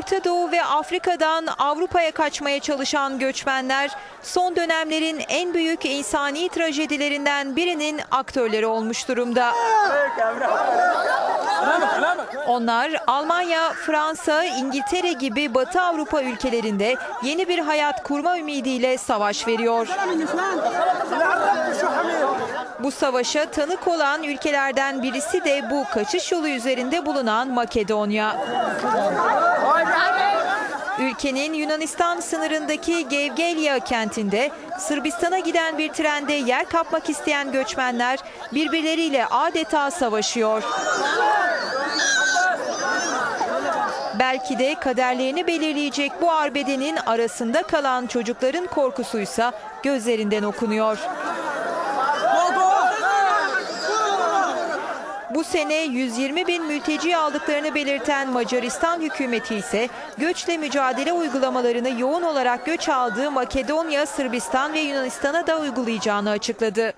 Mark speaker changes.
Speaker 1: Orta Doğu ve Afrika'dan Avrupa'ya kaçmaya çalışan göçmenler son dönemlerin en büyük insani trajedilerinden birinin aktörleri olmuş durumda. Onlar Almanya, Fransa, İngiltere gibi Batı Avrupa ülkelerinde yeni bir hayat kurma ümidiyle savaş veriyor. Bu savaşa tanık olan ülkelerden birisi de bu kaçış yolu üzerinde bulunan Makedonya. Ülkenin Yunanistan sınırındaki Gevgelya kentinde Sırbistan'a giden bir trende yer kapmak isteyen göçmenler birbirleriyle adeta savaşıyor. Belki de kaderlerini belirleyecek bu arbedenin arasında kalan çocukların korkusuysa gözlerinden okunuyor. Bu sene 120 bin mülteci aldıklarını belirten Macaristan hükümeti ise göçle mücadele uygulamalarını yoğun olarak göç aldığı Makedonya, Sırbistan ve Yunanistan'a da uygulayacağını açıkladı.